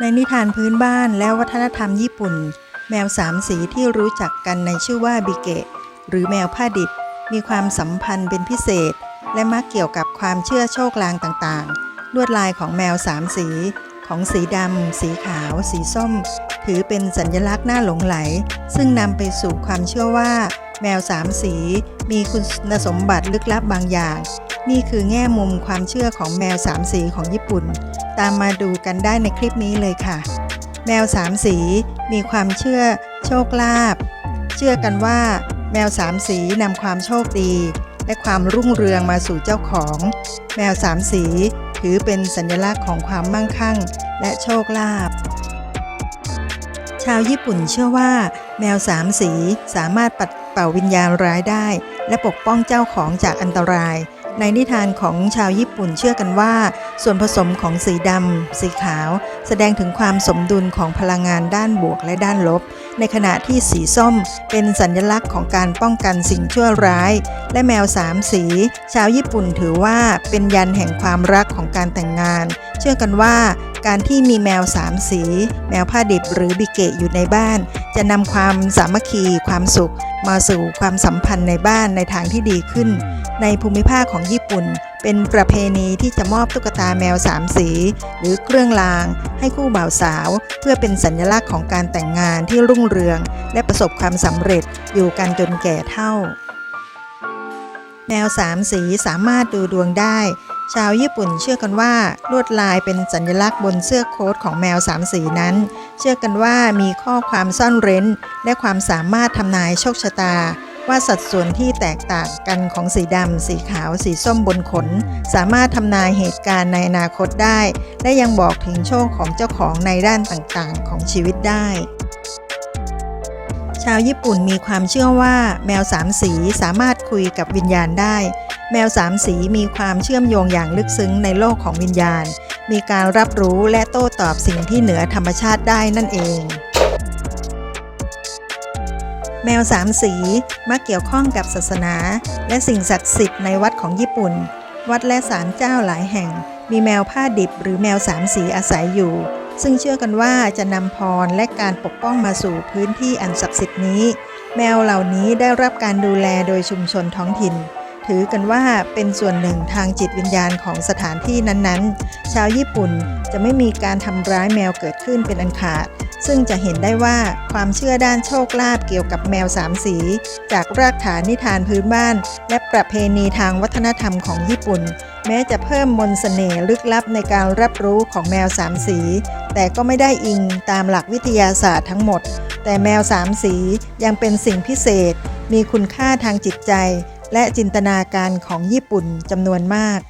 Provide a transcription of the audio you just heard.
ในนิทานพื้นบ้านและวัฒนธรรมญี่ปุ่น แมวสามสีที่รู้จักกันในชื่อว่าบิเกะ หรือแมวผ้าดิบ มีความสัมพันธ์เป็นพิเศษ และมักเกี่ยวกับความเชื่อโชคลางต่างๆ ลวดลายของแมวสามสี ของสีดำ สีขาว สีส้ม ถือเป็นสัญลักษณ์น่าหลงไหล ซึ่งนำไปสู่ความเชื่อว่า แมวสามสี มีคุณสมบัติลึกลับบางอย่าง นี่คือแง่มุมความเชื่อของแมวสามสีของญี่ปุ่น ตามมาดูกันได้ในคลิปนี้เลยค่ะ แมวสามสีมีความเชื่อโชคลาภ เชื่อกันว่า แมวสามสีนำความโชคดี และความรุ่งเรืองมาสู่เจ้าของ แมวสามสีถือเป็นสัญลักษณ์ของความมั่งคั่ง และโชคลาภ ชาวญี่ปุ่นเชื่อว่า แมวสามสีสามารถปัดเป่าวิญญาณร้ายได้ และปกป้องเจ้าของจากอันตราย ในนิทานของชาวญี่ปุ่นเชื่อกันว่า ส่วนผสมของสีดำ สีขาว แสดงถึงความสมดุลของพลังงานด้านบวกและด้านลบ ในขณะที่สีส้มเป็นสัญลักษณ์ของการป้องกันสิ่งชั่วร้าย และแมวสามสี ชาวญี่ปุ่นถือว่าเป็นยันแห่งความรักของการแต่งงาน เชื่อกันว่าการที่มีแมวสามสี แมวผ้าดิบหรือบิเกะอยู่ในบ้าน จะนำความสามัคคีความสุข มาสู่ความสัมพันธ์ในบ้านในทางที่ดีขึ้น ในภูมิภาคของญี่ปุ่น เป็นประเพณีที่จะมอบตุ๊กตาแมวสามสี หรือเครื่องราง ให้คู่บ่าวสาว เพื่อเป็นสัญลักษณ์ของการแต่งงานที่รุ่งเรือง และประสบความสำเร็จอยู่กันจนแก่เท่า แมวสามสีสามารถดูดวงได้ ชาวญี่ปุ่นเชื่อกันว่าลวดลายเป็นสัญลักษณ์บนเสื้อโค้ทของแมวสามสีนั้น เชื่อกันว่ามีข้อความซ่อนเร้น และความสามารถทำนายโชคชะตา ว่าสัดส่วนที่แตกต่างกันของสีดำ สีขาว สีส้มบนขน สามารถทำนายเหตุการณ์ในอนาคตได้ และยังบอกถึงโชคของเจ้าของในด้านต่างๆ ของชีวิตได้ ชาวญี่ปุ่นมีความเชื่อว่าแมวสามสีสามารถคุยกับวิญญาณได้ แมวสามสีมีความเชื่อมโยงอย่างลึกซึ้งในโลกของวิญญาณ มีการรับรู้และโต้ตอบสิ่งที่เหนือธรรมชาติได้นั่นเอง แมวสามสีมักเกี่ยวข้องกับศาสนา และสิ่งศักดิ์สิทธิ์ในวัดของญี่ปุ่น วัดและศาลเจ้าหลายแห่ง มีแมวผ้าดิบหรือแมวสามสีอาศัยอยู่ ซึ่งเชื่อกันว่าจะนำพรและการปกป้องมาสู่พื้นที่อันศักดิ์สิทธิ์นี้ แมวเหล่านี้ได้รับการดูแลโดยชุมชนท้องถิ่น ถือกันว่าเป็นส่วนหนึ่งทางจิตวิญญาณของสถานที่นั้นๆ ชาวญี่ปุ่นจะไม่มีการทำร้ายแมวเกิดขึ้นเป็นอันขาด ซึ่งจะเห็นได้ว่าความเชื่อด้านโชคลาภเกี่ยวกับแมวสามสี จากรากฐานนิทานพื้นบ้าน และประเพณีทางวัฒนธรรมของญี่ปุ่น แม้จะเพิ่มมนต์เสน่ห์ลึกลับในการรับรู้ของแมวสามสี แต่ก็ไม่ได้อิงตามหลักวิทยาศาสตร์ทั้งหมด แต่แมวสามสียังเป็นสิ่งพิเศษ มีคุณค่าทางจิตใจ และจินตนาการของญี่ปุ่นจำนวนมาก